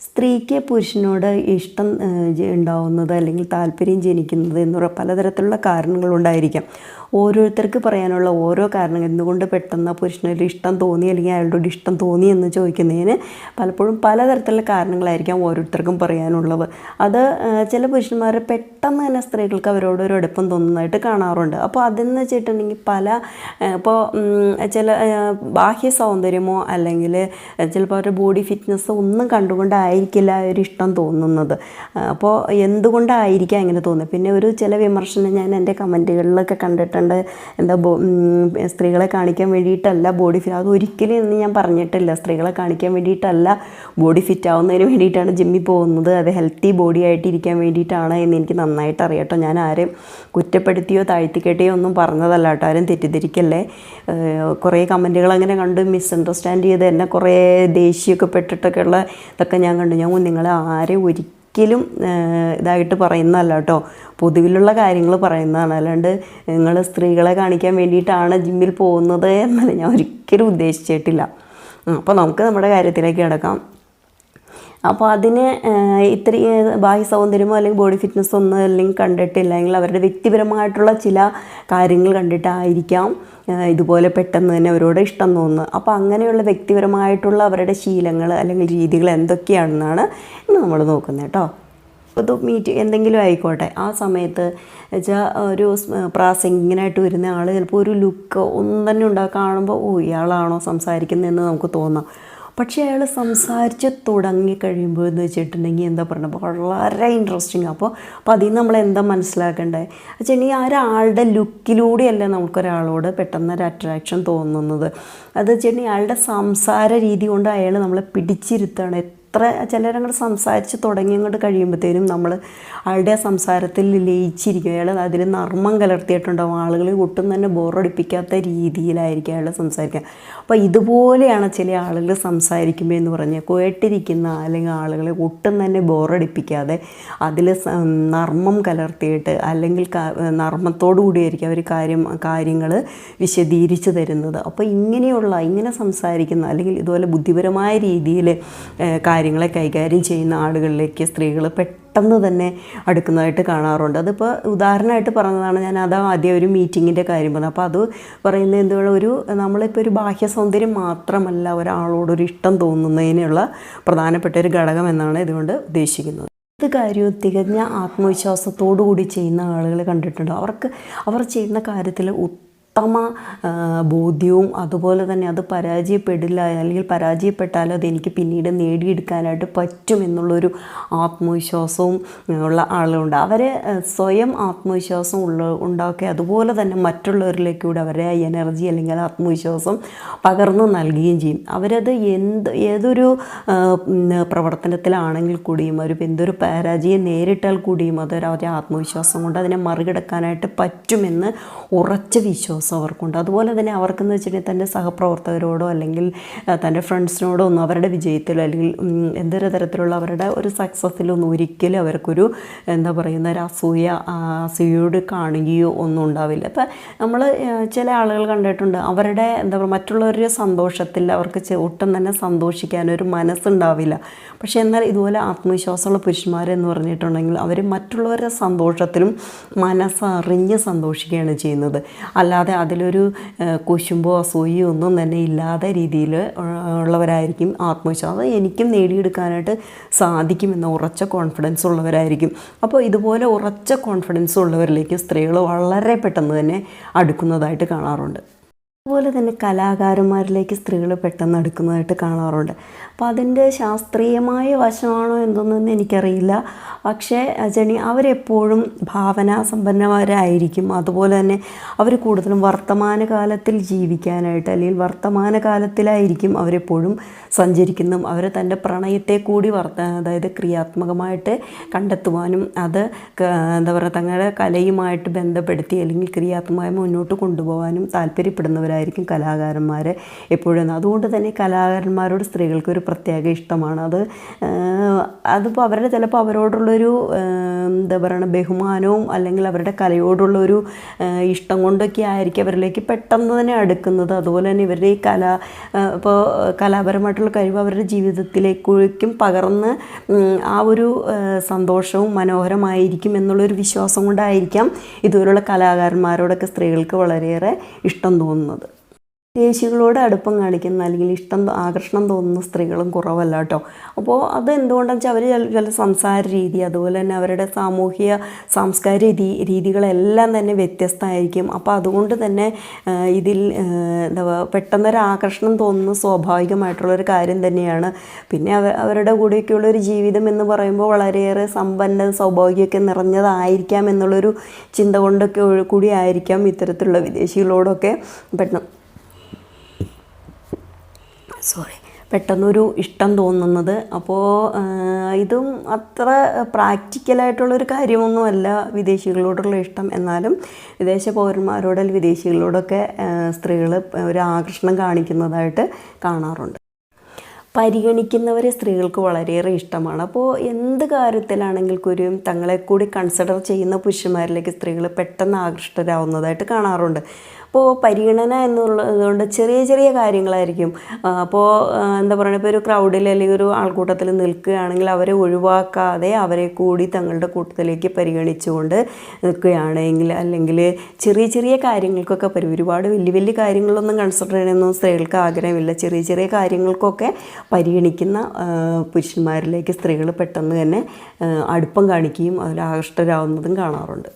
സ്ത്രീക്ക് പുരുഷനോട് ഇഷ്ടം ഉണ്ടാവുന്നത് അല്ലെങ്കിൽ താല്പര്യം ജനിക്കുന്നത് എന്ന് പലതരത്തിലുള്ള കാരണങ്ങളുണ്ടായിരിക്കാം ഓരോരുത്തർക്ക് പറയാനുള്ള ഓരോ കാരണങ്ങൾ എന്തുകൊണ്ട് പെട്ടെന്ന് പുരുഷനൊരു ഇഷ്ടം തോന്നി അല്ലെങ്കിൽ അയാളോട് ഇഷ്ടം തോന്നി എന്ന് ചോദിക്കുന്നതിന് പലപ്പോഴും പലതരത്തിലുള്ള കാരണങ്ങളായിരിക്കാം ഓരോരുത്തർക്കും പറയാനുള്ളത്. അത് ചില പുരുഷന്മാർ പെട്ടെന്ന് തന്നെ സ്ത്രീകൾക്ക് അവരോട് ഒരു അടുപ്പം തോന്നുന്നതായിട്ട് കാണാറുണ്ട്. അപ്പോൾ അതെന്ന് വെച്ചിട്ടുണ്ടെങ്കിൽ പല ഇപ്പോൾ ചില ബാഹ്യ സൗന്ദര്യമോ അല്ലെങ്കിൽ ചിലപ്പോൾ അവരുടെ ബോഡി ഫിറ്റ്നസ്സോ ഒന്നും കണ്ടുകൊണ്ടായിരിക്കില്ല ആ ഒരു ഇഷ്ടം തോന്നുന്നത്. അപ്പോൾ എന്തുകൊണ്ടായിരിക്കാം ഇങ്ങനെ തോന്നുന്നത്? പിന്നെ ഒരു ചില വിമർശനം ഞാൻ എന്റെ കമന്റുകളിലൊക്കെ കണ്ടിട്ടുണ്ട്. എന്താ സ്ത്രീകളെ കാണിക്കാൻ വേണ്ടിയിട്ടല്ല ബോഡി ഫിറ്റ് അത് ഒരിക്കലും എന്ന് ഞാൻ പറഞ്ഞിട്ടില്ല. സ്ത്രീകളെ കാണിക്കാൻ വേണ്ടിയിട്ടല്ല ബോഡി ഫിറ്റ് ആവുന്നതിന് വേണ്ടിയിട്ടാണ് ജിമ്മിൽ പോകുന്നത്. അത് ഹെൽത്തി ബോഡി ആയിട്ട് ഇരിക്കാൻ വേണ്ടിയിട്ടാണ് എന്ന് എനിക്ക് നന്നായിട്ട് അറിയാം ഞാൻ ആരെയും കുറ്റപ്പെടുത്തിയോ താഴ്ത്തിക്കെട്ടിയോ ഒന്നും പറഞ്ഞതല്ല കേട്ടോ. ആരും തെറ്റിദ്ധരിക്കല്ലേ? കുറേ കമന്റുകൾ അങ്ങനെ കണ്ട് മിസ്അണ്ടർസ്റ്റാൻഡ് ചെയ്ത് എന്നെ കുറേ ദേഷ്യമൊക്കെ പെട്ടിട്ടൊക്കെ ഉള്ള ഇതൊക്കെ ഞാൻ കണ്ടു. ഞാൻ നിങ്ങൾ ആരെ ഒരിക്കലും ഇതായിട്ട് പറയുന്നതല്ല കേട്ടോ. പൊതുവിലുള്ള കാര്യങ്ങൾ പറയുന്നതാണ്. അല്ലാണ്ട് നിങ്ങൾ സ്ത്രീകളെ കാണിക്കാൻ വേണ്ടിയിട്ടാണ് ജിമ്മിൽ പോകുന്നത് എന്നല്ല ഞാൻ ഒരിക്കലും ഉദ്ദേശിച്ചിട്ടില്ല. അപ്പോൾ നമുക്ക് നമ്മുടെ കാര്യത്തിലേക്ക് കിടക്കാം. അപ്പോൾ അതിന് ഇത്ര ബാഹ്യ സൗന്ദര്യമോ അല്ലെങ്കിൽ ബോഡി ഫിറ്റ്നസ് ഒന്നും അല്ലെങ്കിൽ കണ്ടിട്ടില്ല. അല്ലെങ്കിൽ അവരുടെ വ്യക്തിപരമായിട്ടുള്ള ചില കാര്യങ്ങൾ കണ്ടിട്ടായിരിക്കാം ഇതുപോലെ പെട്ടെന്ന് തന്നെ അവരോട് ഇഷ്ടം തോന്നുന്നത്. അപ്പോൾ അങ്ങനെയുള്ള വ്യക്തിപരമായിട്ടുള്ള അവരുടെ ശീലങ്ങൾ അല്ലെങ്കിൽ രീതികൾ എന്തൊക്കെയാണെന്നാണ് നമ്മൾ നോക്കുന്നത് കേട്ടോ. ഇത് മീറ്റ് എന്തെങ്കിലും ആയിക്കോട്ടെ. ആ സമയത്ത് വെച്ചാൽ ഒരു പ്രാസംഗികനായിട്ട് വരുന്ന ആൾ ചിലപ്പോൾ ഒരു ലുക്ക് ഒന്നും തന്നെ ഉണ്ടാകും കാണുമ്പോൾ ഓ ഇയാളാണോ സംസാരിക്കുന്നതെന്ന് നമുക്ക് തോന്നാം. പക്ഷേ അയാൾ സംസാരിച്ച് തുടങ്ങി കഴിയുമ്പോൾ എന്ന് വെച്ചിട്ടുണ്ടെങ്കിൽ എന്താ പറയുക വളരെ ഇൻട്രസ്റ്റിംഗ് അപ്പോൾ അപ്പോൾ അതിൽ നമ്മൾ എന്താ മനസ്സിലാക്കേണ്ടത്? വെച്ചിട്ടുണ്ടെങ്കിൽ ആ ഒരാളുടെ ലുക്കിലൂടെയല്ല നമുക്കൊരാളോട് പെട്ടെന്ന് ഒരു അട്രാക്ഷൻ തോന്നുന്നത്. അത് വെച്ചിട്ടുണ്ടെങ്കിൽ അയാളുടെ സംസാര രീതി കൊണ്ട് അയാൾ നമ്മളെ പിടിച്ചിരുത്താണ് എത്ര ചിലരങ്ങോട്ട് സംസാരിച്ച് തുടങ്ങി അങ്ങോട്ട് കഴിയുമ്പോഴത്തേനും നമ്മൾ ആളുടെ സംസാരത്തിൽ ലയിച്ചിരിക്കും. അയാൾ അതിൽ നർമ്മം കലർത്തിയിട്ടുണ്ടാവും. ആളുകളെ ഒട്ടും തന്നെ ബോറടിപ്പിക്കാത്ത രീതിയിലായിരിക്കും അയാൾ സംസാരിക്കുക. അപ്പോൾ ഇതുപോലെയാണ് ചില ആളുകൾ സംസാരിക്കുമ്പോൾ എന്ന് പറഞ്ഞാൽ കേട്ടിരിക്കുന്ന അല്ലെങ്കിൽ ആളുകളെ ഒട്ടും തന്നെ ബോറടിപ്പിക്കാതെ അതിൽ നർമ്മം കലർത്തിയിട്ട് അല്ലെങ്കിൽ നർമ്മത്തോടു കൂടിയായിരിക്കും അവർ കാര്യം കാര്യങ്ങൾ വിശദീകരിച്ച് തരുന്നത്. അപ്പോൾ ഇങ്ങനെയുള്ള ഇങ്ങനെ സംസാരിക്കുന്ന അല്ലെങ്കിൽ ഇതുപോലെ ബുദ്ധിപരമായ രീതിയിൽ കാര്യങ്ങളെ കൈകാര്യം ചെയ്യുന്ന ആളുകളിലേക്ക് സ്ത്രീകൾ പെട്ടെന്ന് തന്നെ അടുക്കുന്നതായിട്ട് കാണാറുണ്ട്. അതിപ്പോൾ ഉദാഹരണമായിട്ട് പറഞ്ഞതാണ് ഞാൻ അത് ആദ്യം ഒരു മീറ്റിങ്ങിന്റെ കാര്യം പറഞ്ഞത്. അപ്പോൾ അത് പറയുന്നത് എന്തുകൊണ്ട് ഒരു നമ്മളിപ്പോൾ ഒരു ബാഹ്യ സൗന്ദര്യം മാത്രമല്ല ഒരാളോടൊരു ഇഷ്ടം തോന്നുന്നതിനുള്ള പ്രധാനപ്പെട്ട ഒരു ഘടകം എന്നാണ് ഇതുകൊണ്ട് ഉദ്ദേശിക്കുന്നത്. ഇത് കാര്യവും തികഞ്ഞ ആത്മവിശ്വാസത്തോടു കൂടി ചെയ്യുന്ന ആളുകൾ കണ്ടിട്ടുണ്ട്? അവർക്ക് അവർ ചെയ്യുന്ന കാര്യത്തിൽ ഉത്തമ ബോധ്യവും അതുപോലെ തന്നെ അത് പരാജയപ്പെടില്ല അല്ലെങ്കിൽ പരാജയപ്പെട്ടാലും അതെനിക്ക് പിന്നീട് നേടിയെടുക്കാനായിട്ട് പറ്റും എന്നുള്ളൊരു ആത്മവിശ്വാസവും ഉള്ള ആളുകളുണ്ട്. അവരെ സ്വയം ആത്മവിശ്വാസം ഉള്ള ഉണ്ടാക്കി അതുപോലെ തന്നെ മറ്റുള്ളവരിലേക്ക് കൂടി അവരെ എനർജി അല്ലെങ്കിൽ ആത്മവിശ്വാസം പകർന്നു നൽകുകയും ചെയ്യും. അവരത് എന്ത് ഏതൊരു പ്രവർത്തനത്തിലാണെങ്കിൽ കൂടിയും അവർ എന്തൊരു പരാജയം നേരിട്ടാൽ കൂടിയും അതൊരു അവരെ ആത്മവിശ്വാസം കൊണ്ട് അതിനെ മറികടക്കാനായിട്ട് പറ്റുമെന്ന് ഉറച്ച വിശ്വാസം അവർക്കുണ്ട്. അതുപോലെ തന്നെ അവർക്കെന്ന് വെച്ചിട്ടുണ്ടെങ്കിൽ തന്റെ സഹപ്രവർത്തകരോടോ അല്ലെങ്കിൽ തന്റെ ഫ്രണ്ട്സിനോടോ ഒന്നും അവരുടെ വിജയത്തിലോ അല്ലെങ്കിൽ എന്തൊരു തരത്തിലുള്ള അവരുടെ ഒരു സക്സസ്സിലൊന്നും ഒരിക്കലും അവർക്കൊരു എന്താ പറയുന്ന ഒരു അസൂയ അസൂയോട് കാണുകയോ ഒന്നും ഉണ്ടാവില്ല. അപ്പം നമ്മൾ ചില ആളുകൾ കണ്ടിട്ടുണ്ട് അവരുടെ എന്താ പറയുക മറ്റുള്ളവരുടെ സന്തോഷത്തിൽ അവർക്ക് ഒട്ടും തന്നെ സന്തോഷിക്കാനൊരു മനസ്സുണ്ടാവില്ല. പക്ഷേ എന്നാൽ ഇതുപോലെ ആത്മവിശ്വാസമുള്ള പുരുഷന്മാരെന്ന് പറഞ്ഞിട്ടുണ്ടെങ്കിൽ അവർ മറ്റുള്ളവരുടെ സന്തോഷത്തിലും മനസ്സറിഞ്ഞ് സന്തോഷിക്കുകയാണ് ചെയ്യുന്നത്. അല്ലാതെ അതിലൊരു കൊശുമ്പോ അസൂയയോ ഒന്നും തന്നെ ഇല്ലാത്ത രീതിയിൽ ഉള്ളവരായിരിക്കും ആത്മവിശ്വാസം. എനിക്കും നേടിയെടുക്കാനായിട്ട് സാധിക്കുമെന്ന ഉറച്ച കോൺഫിഡൻസ് ഉള്ളവരായിരിക്കും. അപ്പോൾ ഇതുപോലെ ഉറച്ച കോൺഫിഡൻസ് ഉള്ളവരിലേക്ക് സ്ത്രീകൾ വളരെ പെട്ടെന്ന് തന്നെ അടുക്കുന്നതായിട്ട് കാണാറുണ്ട്. അതുപോലെ തന്നെ കലാകാരന്മാരിലേക്ക് സ്ത്രീകൾ പെട്ടെന്ന് അടുക്കുന്നതായിട്ട് കാണാറുണ്ട്. അപ്പോൾ അതിന്റെ ശാസ്ത്രീയമായ വശമാണോ എന്തൊന്നും എനിക്കറിയില്ല. പക്ഷേ ജനി അവരെപ്പോഴും ഭാവനാ സമ്പന്നമാരായിരിക്കും അതുപോലെ തന്നെ അവർ കൂടുതലും വർത്തമാനകാലത്തിൽ ജീവിക്കാനായിട്ട് അല്ലെങ്കിൽ വർത്തമാനകാലത്തിലായിരിക്കും അവരെപ്പോഴും സഞ്ചരിക്കുന്നതും. അവരെ തന്റെ പ്രണയത്തെ കൂടി വർത്ത അതായത് ക്രിയാത്മകമായിട്ട് കണ്ടെത്തുവാനും അത് എന്താ പറയുക തങ്ങളുടെ കലയുമായിട്ട് ബന്ധപ്പെടുത്തി അല്ലെങ്കിൽ ക്രിയാത്മകമായി മുന്നോട്ട് കൊണ്ടുപോകാനും താല്പര്യപ്പെടുന്നവരായിരിക്കും. രീതിയിലായിരിക്കും കലാകാരന്മാരെ എപ്പോഴും. അതുകൊണ്ട് തന്നെ കലാകാരന്മാരോട് സ്ത്രീകൾക്ക് ഒരു പ്രത്യേക ഇഷ്ടമാണ്. അത് അതിപ്പോൾ അവരുടെ ചിലപ്പോൾ അവരോടുള്ളൊരു എന്താ പറയുക ബഹുമാനവും അല്ലെങ്കിൽ അവരുടെ കലയോടുള്ളൊരു ഒരു ഇഷ്ടം കൊണ്ടൊക്കെ ആയിരിക്കും അവരിലേക്ക് പെട്ടെന്ന് തന്നെ അടുക്കുന്നത്. അതുപോലെ തന്നെ ഇവരുടെ ഈ കല ഇപ്പോൾ കലാപരമായിട്ടുള്ള കഴിവ് അവരുടെ ജീവിതത്തിലേക്കും പകർന്ന് ആ ഒരു സന്തോഷവും മനോഹരമായിരിക്കും എന്നുള്ളൊരു വിശ്വാസം കൊണ്ടായിരിക്കാം ഇതുപോലുള്ള കലാകാരന്മാരോടൊക്കെ സ്ത്രീകൾക്ക് വളരെയേറെ ഇഷ്ടം തോന്നുന്നത്. വിദേശികളോട് അടുപ്പം കാണിക്കുന്ന അല്ലെങ്കിൽ ഇഷ്ടം ആകർഷണം തോന്നുന്ന സ്ത്രീകളും കുറവല്ല കേട്ടോ. അപ്പോൾ അത് എന്തുകൊണ്ടാണെന്ന് വെച്ചാൽ അവർ ചില സംസാര രീതി അതുപോലെ തന്നെ അവരുടെ സാമൂഹിക സാംസ്കാരിക രീതി രീതികളെല്ലാം തന്നെ വ്യത്യസ്തമായിരിക്കും. അപ്പോൾ അതുകൊണ്ട് തന്നെ ഇതിൽ എന്താ പെട്ടെന്നൊരു ആകർഷണം തോന്നുന്ന സ്വാഭാവികമായിട്ടുള്ളൊരു കാര്യം തന്നെയാണ്. പിന്നെ അവ അവരുടെ കൂടെയൊക്കെയുള്ള ഒരു ജീവിതം എന്ന് പറയുമ്പോൾ വളരെയേറെ സമ്പന്ന സൗഭാഗ്യമൊക്കെ നിറഞ്ഞതായിരിക്കാം എന്നുള്ളൊരു ചിന്ത കൊണ്ടൊക്കെ കൂടി ആയിരിക്കാം ഇത്തരത്തിലുള്ള വിദേശികളോടൊക്കെ പെട്ടെന്ന് സോറി പെട്ടെന്നൊരു ഇഷ്ടം തോന്നുന്നത്. അപ്പോൾ ഇതും അത്ര പ്രാക്ടിക്കലായിട്ടുള്ളൊരു കാര്യമൊന്നുമല്ല വിദേശികളോടുള്ള ഇഷ്ടം. എന്നാലും വിദേശ പൗരന്മാരോട് വിദേശികളോടൊക്കെ സ്ത്രീകൾ ഒരു ആകർഷണം കാണിക്കുന്നതായിട്ട് കാണാറുണ്ട്. പരിഗണിക്കുന്നവരെ സ്ത്രീകൾക്ക് വളരെയേറെ ഇഷ്ടമാണ്. അപ്പോൾ എന്ത് കാര്യത്തിലാണെങ്കിൽ കൂടിയും തങ്ങളെ കൂടി കൺസിഡർ ചെയ്യുന്ന പുരുഷന്മാരിലേക്ക് സ്ത്രീകൾ പെട്ടെന്ന് ആകൃഷ്ടരാകുന്നതായിട്ട് കാണാറുണ്ട്. അപ്പോൾ പരിഗണന എന്നുള്ളത് കൊണ്ട് ചെറിയ ചെറിയ കാര്യങ്ങളായിരിക്കും. അപ്പോൾ എന്താ പറയുക ഇപ്പോൾ ഒരു ക്രൗഡിൽ അല്ലെങ്കിൽ ഒരു ആൾക്കൂട്ടത്തിൽ നിൽക്കുകയാണെങ്കിൽ അവരെ ഒഴിവാക്കാതെ അവരെ കൂടി തങ്ങളുടെ കൂട്ടത്തിലേക്ക് പരിഗണിച്ചുകൊണ്ട് നിൽക്കുകയാണെങ്കിൽ അല്ലെങ്കിൽ ചെറിയ ചെറിയ കാര്യങ്ങൾക്കൊക്കെ പരി ഒരുപാട് വലിയ വലിയ കാര്യങ്ങളൊന്നും കൺസിഡർ ചെയ്യണമെന്നും സ്ത്രീകൾക്ക് ആഗ്രഹമില്ല. ചെറിയ ചെറിയ കാര്യങ്ങൾക്കൊക്കെ പരിഗണിക്കുന്ന പുരുഷന്മാരിലേക്ക് സ്ത്രീകൾ പെട്ടെന്ന് തന്നെ അടുപ്പം കാണിക്കുകയും അതിൽ ആകൃഷ്ടരാകുന്നതും കാണാറുണ്ട്.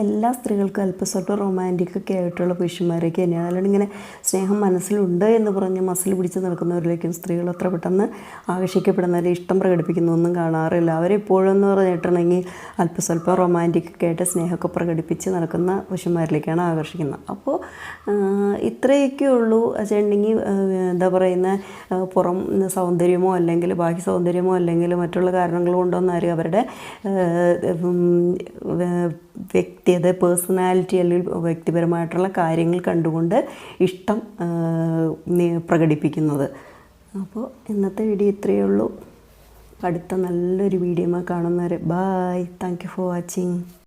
എല്ലാ സ്ത്രീകൾക്കും അല്പസ്വല്പം റൊമാന്റിക് ഒക്കെ ആയിട്ടുള്ള പുരുഷന്മാരൊക്കെ തന്നെയാണ് അല്ലാണ്ട് ഇങ്ങനെ സ്നേഹം മനസ്സിലുണ്ട് എന്ന് പറഞ്ഞ് മസിൽ പിടിച്ച് നടക്കുന്നവരിലേക്കും സ്ത്രീകൾ അത്ര പെട്ടെന്ന് ആകർഷിക്കപ്പെടുന്നവരെ ഇഷ്ടം പ്രകടിപ്പിക്കുന്നൊന്നും കാണാറില്ല. അവരെപ്പോഴും എന്ന് പറഞ്ഞിട്ടുണ്ടെങ്കിൽ അല്പസ്വല്പം റൊമാന്റിക് ഒക്കെ ആയിട്ട് സ്നേഹമൊക്കെ പ്രകടിപ്പിച്ച് നടക്കുന്ന പുരുഷന്മാരിലേക്കാണ് ആകർഷിക്കുന്നത്. അപ്പോൾ ഇത്രയൊക്കെ ഉള്ളൂ. വെച്ചിട്ടുണ്ടെങ്കിൽ എന്താ പറയുന്ന പുറം സൗന്ദര്യമോ അല്ലെങ്കിൽ ബാക്കി സൗന്ദര്യമോ അല്ലെങ്കിൽ മറ്റുള്ള കാരണങ്ങൾ കൊണ്ടൊന്നും അവരുടെ വ്യക്തിയത് പേഴ്സണാലിറ്റി അല്ലെങ്കിൽ വ്യക്തിപരമായിട്ടുള്ള കാര്യങ്ങൾ കണ്ടുകൊണ്ട് ഇഷ്ടം പ്രകടിപ്പിക്കുന്നത്. അപ്പോൾ ഇന്നത്തെ വീഡിയോ ഇത്രയേ ഉള്ളൂ. അടുത്ത നല്ലൊരു വീഡിയോ കാണുന്നവരെ bye thank you for watching